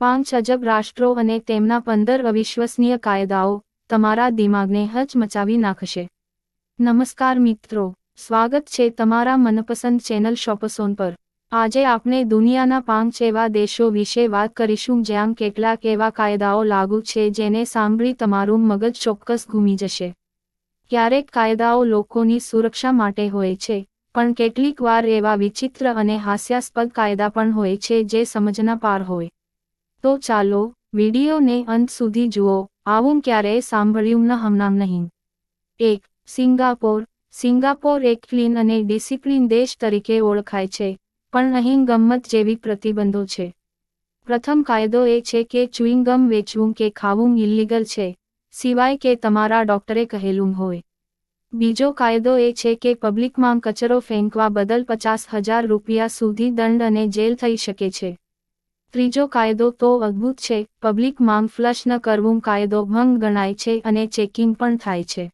પાંચ અજબ રાષ્ટ્રો અને તેમના પંદર અવિશ્વસનીય કાયદાઓ તમારા દિમાગને હચમચાવી નાખશે. નમસ્કાર મિત્રો, સ્વાગત છે તમારા મનપસંદ ચેનલ શોપસોન પર. આજે આપણે દુનિયાના પાંચ એવા દેશો વિશે વાત કરીશું જ્યાં કેટલાક એવા કાયદાઓ લાગુ છે જેને સાંભળી તમારું મગજ ચોક્કસ ઘૂમી જશે. ક્યારેક કાયદાઓ લોકોની સુરક્ષા માટે હોય છે, પણ કેટલીક વાર એવા વિચિત્ર અને હાસ્યાસ્પદ કાયદા પણ હોય છે જે સમજના પાર હોય. તો ચાલો વિડીયોને અંત સુધી જુઓ. આવું ક્યારેય સાંભળ્યું ન હમણાં નહીં. એક, સિંગાપોર. સિંગાપોર એક ક્લીન અને ડિસિપ્લિન દેશ તરીકે ઓળખાય છે, પણ અહીં ગમ્મત જેવી પ્રતિબંધો છે. પ્રથમ કાયદો એ છે કે ચ્યુઇંગમ વેચવું કે ખાવું ઇલીગલ છે, સિવાય કે તમારા ડોક્ટરે કહેલું હોય. બીજો કાયદો એ છે કે પબ્લિકમાં કચરો ફેંકવા બદલ પચાસ હજાર રૂપિયા સુધી દંડ અને જેલ થઈ શકે છે. ત્રીજો કાયદો તો અદ્ભુત છે. પબ્લિક માંગ ફ્લશ ન કરવું કાયદો ભંગ ગણાય છે અને ચેકિંગ પણ થાય છે.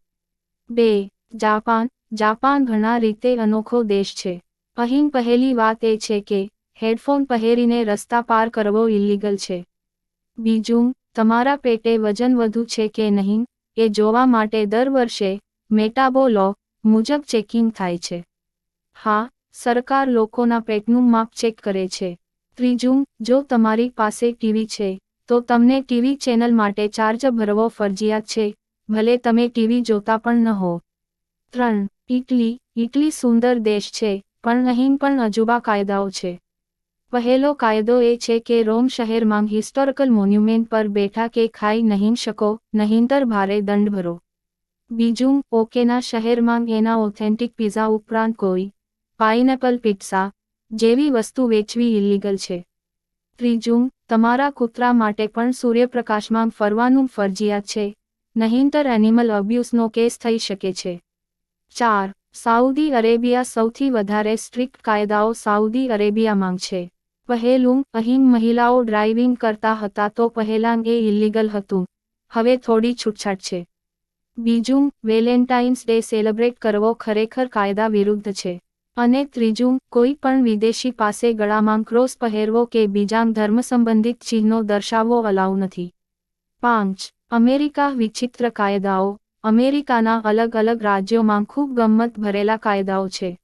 બે, જાપાન. જાપાન ઘણા રીતે અનોખો દેશ છે. અહીં પહેલી વાત એ છે કે, હેડફોન પહેરીને રસ્તા પાર કરવો ઇલીગલ છે. બીજું, તમારા પેટે વજન વધુ છે કે નહીં, એ જોવા માટે દર વર્ષે મેટાબો લો મુજબ ચેકિંગ થાય છે. હા, સરકાર લોકોના પેટનું માપ ચેક કરે છે. ત્રીજું, જો તમારી પાસે ટીવી છે, તો તમને ટીવી ચેનલ માટે ચાર્જ ભરવો ફરજિયાત છે, ભલે તમે ટીવી જોતા પણ ન હો. ત્રણ ઇટલી ઇટલી સુંદર દેશ છે, પણ અહીં પણ અજુબા કાયદાઓ છે. પહેલો કાયદો એ છે કે રોમ શહેરમાં હિસ્ટોરિકલ મોન્યુમેન્ટ પર બેઠા કે ખાઈ નહીં શકો, નહીંતર ભારે દંડ ભરો. બીજું, ઓકેના શહેરમાં એના ઓથેન્ટિક પિઝા ઉપરાંત કોઈ પાઇનેપલ પિઝા જેવી વસ્તુ વેચવી ઇલીગલ છે. ત્રીજું, તમારા કૂતરા માટે પણ સૂર્યપ્રકાશમાં ફરવાનું ફરજિયાત છે. નહીંતર એનિમલ અબ્યુઝનો કેસ થઈ શકે છે. ચાર, સાઉદી અરેબિયા સૌથી વધારે સ્ટ્રિક્ટ કાયદાઓ સાઉદી અરેબિયામાં છે. પહેલું, અહીં મહિલાઓ ડ્રાઇવિંગ કરતા હતા તો પહેલાં એ ઇલીગલ હતું. હવે થોડી છૂટછાટ છે. બીજું, વેલેન્ટાઇન્સ ડે સેલિબ્રેટ કરવો ખરેખર કાયદા વિરુદ્ધ છે. અને ત્રીજું, કોઈ પણ વિદેશી પાસે ગળામાં ક્રોસ પહેરવો કે બીજા ધર્મ સંબંધિત ચિહ્નો દર્શાવવો અલાઉ નથી. પાંચ, અમેરિકા વિચિત્ર કાયદાઓ. અમેરિકાના અલગ અલગ રાજ્યોમાં ખૂબ ગમ્મત ભરેલા કાયદાઓ છે.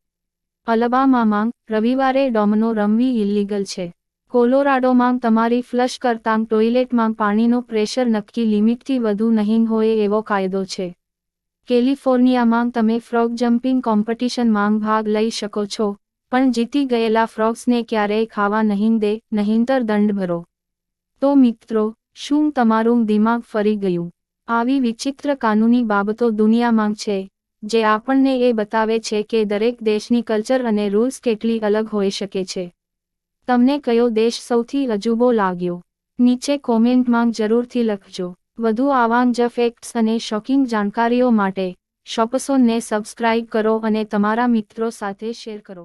અલબામામાં રવિવારે ડોમનો રમવી ઇલીગલ છે. કોલોરાડોમાં તમારી ફ્લશ કરતાં ટોયલેટમાં પાણીનો પ્રેશર નક્કી લિમિટથી વધુ નહીં હોય એવો કાયદો છે. કેલિફોર્નિયામાં તમે ફ્રોગ જમ્પિંગ કોમ્પિટિશનમાં ભાગ લઈ શકો છો, પણ જીતી ગયેલા ફ્રોગ્સને ક્યારેય ખાવા નહીં દે, નહીંતર દંડ ભરો. તો મિત્રો, શું તમારું દિમાગ ફરી ગયું? આવી વિચિત્ર કાનૂની બાબતો દુનિયામાં છે, જે આપણને એ બતાવે છે કે દરેક દેશની કલ્ચર અને રૂલ્સ કેટલી અલગ હોઈ શકે છે. તમને કયો દેશ સૌથી અજુબો લાગ્યો? નીચે કોમેન્ટમાં જરૂરથી લખજો. વધુ આવાં જ ફેક્ટ્સ અને શોકિંગ જાણકારીઓ માટે શોપસોનને સબસ્ક્રાઇબ કરો અને તમારા મિત્રો સાથે શેર કરો.